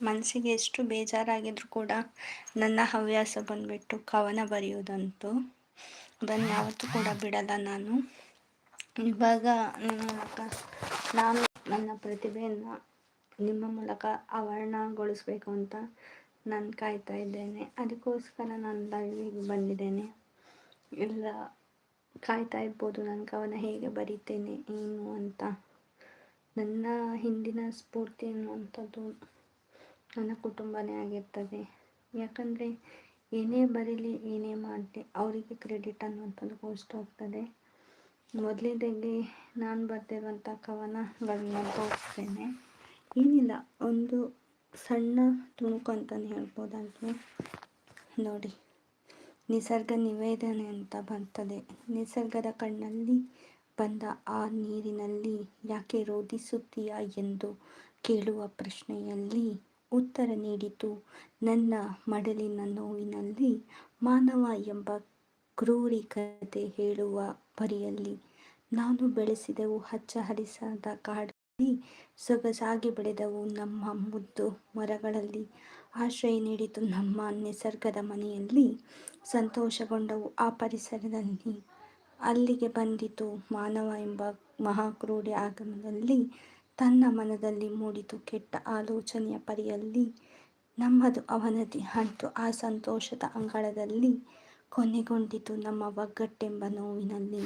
ಮನಸ್ಸಿಗೆ ಎಷ್ಟು ಬೇಜಾರಾಗಿದ್ರು ಕೂಡ ನನ್ನ ಹವ್ಯಾಸ ಬಂದುಬಿಟ್ಟು ಕವನ ಬರೆಯೋದಂತೂ ಅದನ್ನು ಯಾವತ್ತೂ ಕೂಡ ಬಿಡಲ್ಲ ನಾನು. ಇವಾಗ ನಾನು ನನ್ನ ಪ್ರತಿಭೆಯನ್ನು ನಿಮ್ಮ ಮೂಲಕ ಆವರಣಗೊಳಿಸ್ಬೇಕು ಅಂತ ನಾನು ಕಾಯ್ತಾ ಇದ್ದೇನೆ. ಅದಕ್ಕೋಸ್ಕರ ನಾನು ಲೈವಿಗೆ ಬಂದಿದ್ದೇನೆ. ಎಲ್ಲ ಕಾಯ್ತಾ ಇರ್ಬೋದು, ನನ್ನ ಕವನ ಹೇಗೆ ಬರೀತೇನೆ, ಏನು ಅಂತ. ನನ್ನ ಹಿಂದಿನ ಸ್ಫೂರ್ತಿ ಅನ್ನುವಂಥದ್ದು ನನ್ನ ಕುಟುಂಬನೇ ಆಗಿರ್ತದೆ. ಯಾಕಂದರೆ ಏನೇ ಬರೀಲಿ ಏನೇ ಮಾಡಲಿ ಅವರಿಗೆ ಕ್ರೆಡಿಟ್ ಅನ್ನುವಂಥದ್ದು ಗೋಸ್ಟ್ ಹೋಗ್ತದೆ. ಮೊದಲಿದ್ದಾಗೆ ನಾನು ಬರ್ತಿರುವಂಥ ಕವನಗಳನ್ನ ಹೋಗ್ತೇನೆ. ಏನಿಲ್ಲ, ಒಂದು ಸಣ್ಣ ತುಣುಕು ಅಂತಲೇ ಹೇಳ್ಬೋದಾದ್ರೆ ನೋಡಿ, ನಿಸರ್ಗ ನಿವೇದನೆ ಅಂತ ಬರ್ತದೆ. ನಿಸರ್ಗದ ಕಣ್ಣಲ್ಲಿ ಬಂದ ಆ ನೀರಿನಲ್ಲಿ ಯಾಕೆ ರೋಧಿಸುತ್ತೀಯಾ ಎಂದು ಕೇಳುವ ಪ್ರಶ್ನೆಯಲ್ಲಿ ಉತ್ತರ ನೀಡಿತು. ನನ್ನ ಮಡಲಿನ ನೋವಿನಲ್ಲಿ ಮಾನವ ಎಂಬ ಕ್ರೂರಿ ಕತೆ ಹೇಳುವ ಪರಿಯಲ್ಲಿ ನಾನು ಬೆಳೆಸಿದೆವು ಹಚ್ಚ ಹರಿಸಾದ ಕಾಡಲ್ಲಿ ಸೊಗಸಾಗಿ ಬೆಳೆದವು ನಮ್ಮ ಮುದ್ದು ಮರಗಳಲ್ಲಿ. ಆಶ್ರಯ ನೀಡಿತು ನಮ್ಮ ನಿಸರ್ಗದ ಮನೆಯಲ್ಲಿ ಸಂತೋಷಗೊಂಡವು. ಆ ಪರಿಸರದಲ್ಲಿ ಅಲ್ಲಿಗೆ ಬಂದಿತು ಮಾನವ ಎಂಬ ಮಹಾಕ್ರೂರಿ ಆಗಮನದಲ್ಲಿ ತನ್ನ ಮನದಲ್ಲಿ ಮೂಡಿತು ಕೆಟ್ಟ ಆಲೋಚನೆಯ ಪರಿಯಲ್ಲಿ ನಮ್ಮದು ಅವನತಿ ಅಂಟು ಆ ಸಂತೋಷದ ಅಂಗಳದಲ್ಲಿ ಕೊನೆಗೊಂಡಿತು ನಮ್ಮ ಒಗ್ಗಟ್ಟೆಂಬ ನೋವಿನಲ್ಲಿ.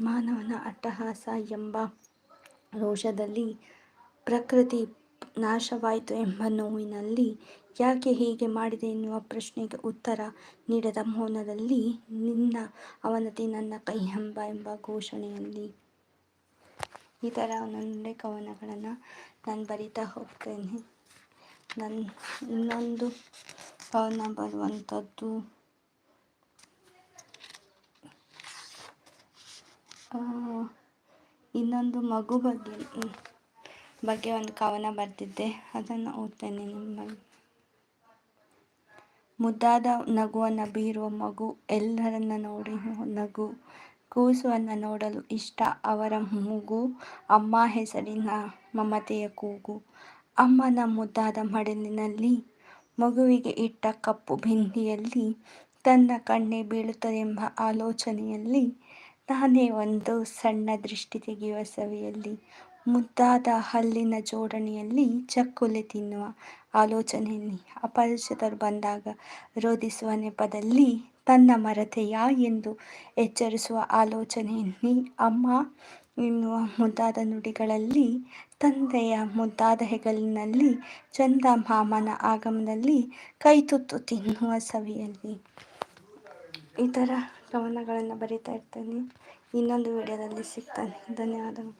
ಮಾನವನ ಅಟ್ಟಹಾಸ ಎಂಬ ರೋಷದಲ್ಲಿ ಪ್ರಕೃತಿ ನಾಶವಾಯಿತು ಎಂಬ ನೋವಿನಲ್ಲಿ ಯಾಕೆ ಹೀಗೆ ಮಾಡಿದೆ ಎನ್ನುವ ಪ್ರಶ್ನೆಗೆ ಉತ್ತರ ನೀಡದ ಮೌನದಲ್ಲಿ ನಿನ್ನ ಅವನತಿ ನನ್ನ ಕೈ ಎಂಬ ಎಂಬ ಘೋಷಣೆಯಲ್ಲಿ ಈ ಥರ ಒಂದೊಂದೇ ಕವನಗಳನ್ನು ನಾನು ಬರಿತಾ ಹೋಗ್ತೇನೆ. ನನ್ನ ಇನ್ನೊಂದು ಕವನ ಬರುವಂಥದ್ದು ಇನ್ನೊಂದು ಮಗು ಬಗ್ಗೆ ಬಗ್ಗೆ ಒಂದು ಕವನ ಬರೆದಿದ್ದೆ. ಅದನ್ನು ಓದ್ತೇನೆ ನಿಮ್ಮ ಮುದ್ದಾದ ನಗುವನ್ನು ಬೀರುವ ಮಗು, ಎಲ್ಲರನ್ನ ನೋಡಿ ನಗು ಕೂಸುವನ್ನು ನೋಡಲು ಇಷ್ಟ ಅವರ ಮೂಗು, ಅಮ್ಮ ಹೆಸರಿನ ಮಮತೆಯ ಕೂಗು. ಅಮ್ಮನ ಮುದ್ದಾದ ಮಡಲಿನಲ್ಲಿ ಮಗುವಿಗೆ ಇಟ್ಟ ಕಪ್ಪು ಬಿಂದಿಯಲ್ಲಿ ತನ್ನ ಕಣ್ಣೆ ಬೀಳುತ್ತದೆಂಬ ಆಲೋಚನೆಯಲ್ಲಿ ನಾನೇ ಒಂದು ಸಣ್ಣ ದೃಷ್ಟಿ ತೆಗೆಯುವ ಸವಿಯಲ್ಲಿ ಮುದ್ದಾದ ಹಲ್ಲಿನ ಜೋಡಣೆಯಲ್ಲಿ ಚಕ್ಕುಲೆ ತಿನ್ನುವ ಆಲೋಚನೆಯಲ್ಲಿ ಅಪರಿಚಿತರು ಬಂದಾಗ ರೋಧಿಸುವ ನೆಪದಲ್ಲಿ ತನ್ನ ಮರತೆಯ ಎಂದು ಎಚ್ಚರಿಸುವ ಆಲೋಚನೆಯಲ್ಲಿ ಅಮ್ಮ, ಎನ್ನುವ ಮುದ್ದಾದ ನುಡಿಗಳಲ್ಲಿ, ತಂದೆಯ ಮುದ್ದಾದ ಹೆಗಲಿನಲ್ಲಿ, ಚಂದ ಮಾಮನ ಆಗಮನದಲ್ಲಿ ಕೈತುತ್ತು ತಿನ್ನುವ ಸವಿಯಲ್ಲಿ. ಈ ಥರ ಕವನಗಳನ್ನು ಬರಿತಾ ಇರ್ತೇನೆ. ಇನ್ನೊಂದು ವಿಡಿಯೋದಲ್ಲಿ ಸಿಗ್ತಾನೆ. ಧನ್ಯವಾದಗಳು.